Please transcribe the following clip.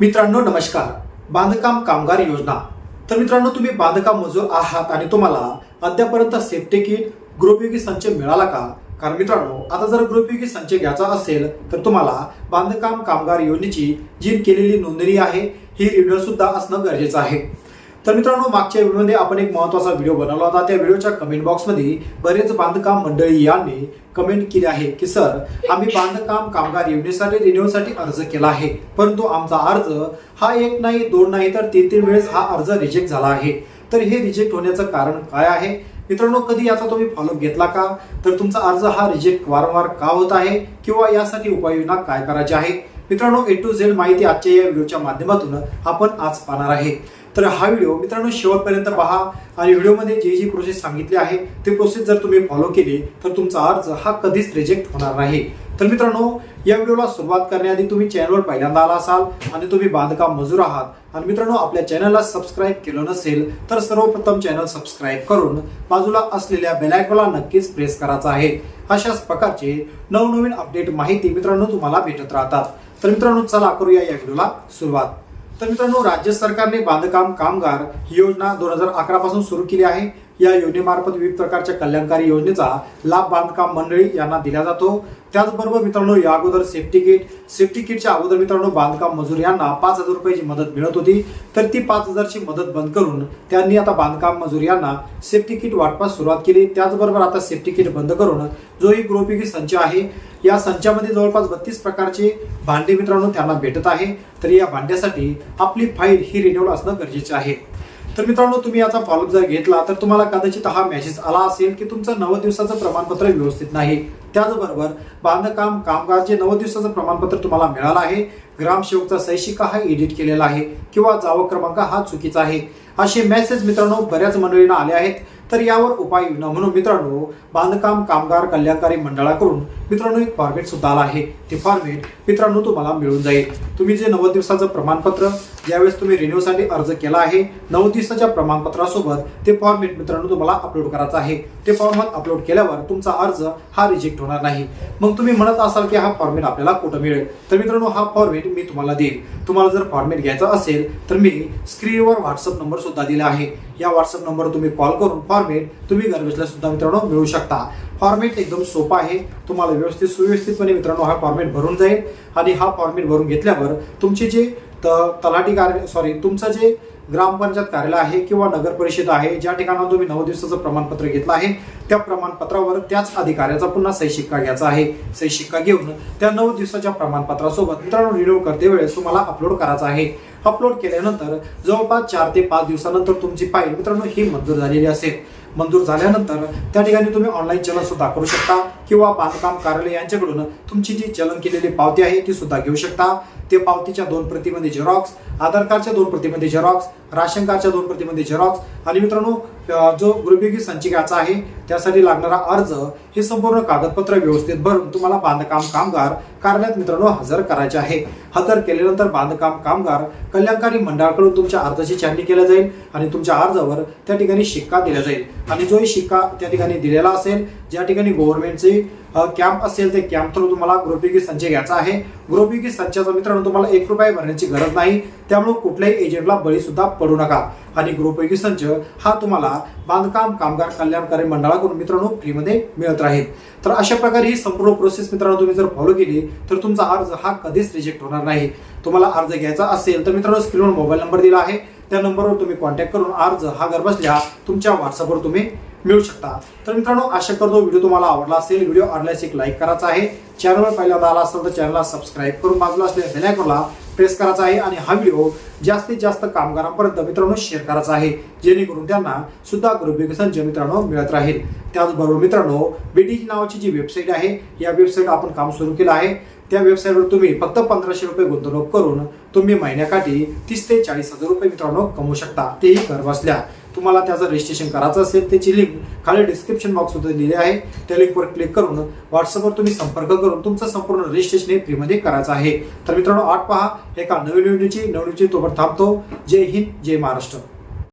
मित्रांनो नमस्कार. बांधकाम कामगार योजना. तर मित्रांनो तुम्ही बांधकाम मजूर आहात आणि तुम्हाला अद्यापर्यंत सेफ्टी किट गृहपयोगी संच मिळाला का? कारण मित्रांनो आता जर गृहपयोगी संच घ्यायचा असेल तर तुम्हाला बांधकाम कामगार योजनेची जी केलेली नोंदणी आहे ही रिन्युअल सुद्धा असणं गरजेचं आहे. तर मित्रांनो मागच्या व्हिडिओमध्ये आपण एक महत्त्वाचा व्हिडिओ बनवला होता. त्या व्हिडिओच्या कमेंट बॉक्समध्ये बरेच बांधकाम मंडळी यांनी कमेंट केले आहे की सर आम्ही बांधकाम कामगार योजनेसाठी रिन्यूसाठी अर्ज केला आहे. परंतु आमचा अर्ज हा एक नाही दोन नाही तर तीन तीन वेळेस हा अर्ज रिजेक्ट झाला आहे. तर हे रिजेक्ट होण्याचं कारण काय आहे? मित्रांनो कधी याचा तुम्ही फॉलोअप घेतला का? तर तुमचा अर्ज हा रिजेक्ट वारंवार का होत आहे? किंवा यासाठी उपाययोजना काय करायची आहे? मित्रांनो ए टू झेड माहिती आजच्या या व्हिडिओच्या माध्यमातून आपण आज पाहणार आहे. तर हा व्हिडिओ मित्रांनो शेवटपर्यंत पहा आणि व्हिडिओमध्ये जे जी प्रोसेस सांगितली आहे ते प्रोसेस जर तुम्ही फॉलो केली तर तुमचा अर्ज हा कधीच रिजेक्ट होणार नाही. तर मित्रांनो या व्हिडिओला सुरुवात करण्याआधी तुम्ही चॅनलवर पहिल्यांदा आला असाल आणि तुम्ही बांधकाम मजूर आहात आणि मित्रांनो आपल्या चॅनलला सबस्क्राईब केलं नसेल तर सर्वप्रथम चॅनल सबस्क्राईब करून बाजूला असलेल्या बेलायकॉनला नक्कीच प्रेस करायचा आहे. अशाच प्रकारचे नवनवीन अपडेट माहिती मित्रांनो तुम्हाला भेटत राहतात. तर मित्रांनो चला करूया या व्हिडिओला सुरुवात. तर मित्रांनो राज्य सरकारने बांधकाम कामगार ही योजना दोन हजार अकरा पासून सुरू केली आहे. या योजनेमार्फत विविध प्रकारच्या कल्याणकारी योजनेचा लाभ बांधकाम मंडळी यांना दिला जातो. त्याचबरोबर मित्रांनो या अगोदर सेफ्टी किट सेफ्टी किटच्या अगोदर मित्रांनो बांधकाम मजूर यांना पाच हजार रुपयाची मदत मिळत होती. तर ती पाच हजारची मदत बंद करून त्यांनी आता बांधकाम मजूर यांना सेफ्टी किट वाटपास सुरुवात केली. त्याचबरोबर आता सेफ्टी किट बंद करून जो ही गृहोपयोगी संच आहे. या संचामध्ये जवळपास बत्तीस प्रकारचे भांडे मित्रांनो त्यांना भेटत आहे. तर या भांड्यासाठी आपली फाईल ही रिन्युअल असणं गरजेचे आहे. तर मित्रांनो तुम्ही याचा फॉलोअप जर घेतला तर तुम्हाला कदाचित हा मेसेज आला असेल की तुमचं नऊ दिवसाचं प्रमाणपत्र व्यवस्थित नाही. त्याचबरोबर बांधकाम कामगारचे नऊ दिवसाचं प्रमाणपत्र तुम्हाला मिळालं आहे ग्रामसेवकचा सैशिका हा एडिट केलेला आहे किंवा जावं क्रमांक हा चुकीचा आहे. असे मेसेज मित्रांनो बऱ्याच मंडळींना आले आहेत. तर यावर उपाययोजना म्हणून मित्रांनो बांधकाम कामगार कल्याणकारी मंडळाकडून मित्रांनो एक फॉर्मेट सुद्धा आला आहे. ते फॉर्मेट मित्रांनो तुम्हाला मिळून जाईल. तुम्ही जे नव्वद दिवसाचं प्रमाणपत्र ज्यावेळेस तुम्ही रिन्यूसाठी अर्ज केला आहे नऊ दिवसाच्या प्रमाणपत्रासोबत ते फॉर्मेट मित्रांनो तुम्हाला अपलोड करायचं आहे. ते फॉर्मेट अपलोड केल्यावर तुमचा अर्ज हा रिजेक्ट होणार नाही. मग तुम्ही म्हणत असाल की हा फॉर्मेट आपल्याला कुठं मिळेल? तर मित्रांनो हा फॉर्मेट मी तुम्हाला देईन. तुम्हाला जर फॉर्मेट घ्यायचा असेल तर मी स्क्रीनवर व्हॉट्सअप नंबर सुद्धा दिला आहे. या व्हॉट्सअप नंबर तुम्ही कॉल करून फॉर्मेट तुम्ही घरबसल्या सुद्धा मित्रांनो मिळू शकता. फॉर्मेट एकदम सोपा आहे. तुम्हाला व्यवस्थित सुव्यवस्थितपणे मित्रांनो हा फॉर्मेट भरून जाईल. आणि हा फॉर्मेट भरून घेतल्यावर तुमचे जे त- तलाठी कार्य सॉरी तुमचं जे ग्रामपंचायत कार्यालय आहे किंवा नगर परिषद आहे ज्या ठिकाणाहून तुम्ही नऊ दिवसाचं प्रमाणपत्र घेतलं आहे त्या प्रमाणपत्रावर त्याच अधिकाऱ्याचा पुन्हा सही शिक्का घ्यायचा आहे. सही शिक्का घेऊन त्या नऊ दिवसाच्या प्रमाणपत्रासोबत मित्रांनो रिन्यू करते वेळेस तुम्हाला अपलोड करायचा आहे. अपलोड केल्यानंतर जवळपास चार ते पाच दिवसानंतर तुमची फाईल मित्रांनो ही मंजूर झालेली असेल. मंजूर झाल्यानंतर त्या ठिकाणी तुम्ही ऑनलाईन चलन सुद्धा करू शकता किंवा बांधकाम कार्यालय यांच्याकडून तुमची जी चलन केलेली पावती आहे ती सुद्धा घेऊ शकता. ते पावतीच्या दोन प्रतिमध्ये झेरॉक्स आधार कार्डच्या दोन प्रतिमध्ये झेरॉक्स राशन कार्डच्या दोन प्रतिमध्ये झेरॉक्स आणि मित्रांनो जो गृहयोगी संचिकाचा आहे त्यासाठी लागणारा अर्ज हे संपूर्ण कागदपत्र व्यवस्थित भरून तुम्हाला बांधकाम कामगार कार्यालयात मित्रांनो हजर करायचे आहे. हजर केल्यानंतर बांधकाम कामगार कल्याणकारी मंडळाकडून तुमच्या अर्जाची छाननी केली जाईल आणि तुमच्या अर्जावर त्या ठिकाणी शिक्का दिला जाईल. आणि जोही शिक्का त्या ठिकाणी दिलेला असेल ज्या ठिकाणी गव्हर्नमेंटचे कॅम्प असेल ते कॅम्प थ्रू तुम्हाला गृहयोगी संच घ्यायचा आहे. गृहयोगी संचाचा मित्रांनो तुम्हाला एक रुपये भरण्याची गरज नाही. त्यामुळे कुठल्याही एजंटला बळी सुद्धा पडू नका. आणि गृहपैकी संच हा तुम्हाला बांधकाम कामगार कल्याणकारी मंडळाकडून मित्रांनो फ्रीमध्ये मिळत राहील. तर अशा प्रकारे ही संपूर्ण प्रोसेस मित्रांनो तुम्ही जर फॉलो केली तर तुमचा अर्ज हा कधीच रिजेक्ट होणार नाही. तुम्हाला अर्ज घ्यायचा असेल तर मित्रांनो स्क्रीनवर मोबाईल नंबर दिला आहे. त्या नंबरवर तुम्ही कॉन्टॅक्ट करून अर्ज हा घर बसल्या तुमच्या व्हॉट्सअपवर तुम्ही मिळू शकता तर मित्रांनो आशा करतो व्हिडिओ तुम्हाला आवडला असेल. व्हिडिओ आवडल्यास एक लाईक करायचा आहे. चॅनलवर पहिल्यांदा आला असेल तर चॅनलला सबस्क्राईब करून बाजूला असलेल्या बेलायकॉनला प्रेस करायचा आहे आणि हा व्हिडिओ जास्तीत जास्त कामगारांपर्यंत मित्रांनो शेअर करायचा आहे. जेणेकरून त्यांना सुद्धा गृहयोगी जे मित्रांनो मिळत राहील. त्याचबरोबर मित्रांनो बीडीजी नावाची जी वेबसाईट आहे या वेबसाईट आपण काम सुरू केलं आहे. त्या वेबसाईटवर तुम्ही फक्त पंधराशे रुपये गुंतवणूक करून तुम्ही महिन्याकाठी तीस ते चाळीस हजार रुपये मित्रांनो कमवू शकता. तेही घर बसल्या. तुम्हाला त्याचं रजिस्ट्रेशन करायचं असेल त्याची लिंक खाली डिस्क्रिप्शन बॉक्समध्ये दिली आहे. त्या लिंकवर क्लिक करून व्हॉट्सअपवर तुम्ही संपर्क करून तुमचं संपूर्ण रजिस्ट्रेशन हे फ्रीमध्ये करायचं आहे. तर मित्रांनो आठ पहा. एका नवीन योजनेची नवीन तोपर्यंत थांबतो. जय हिंद जय महाराष्ट्र.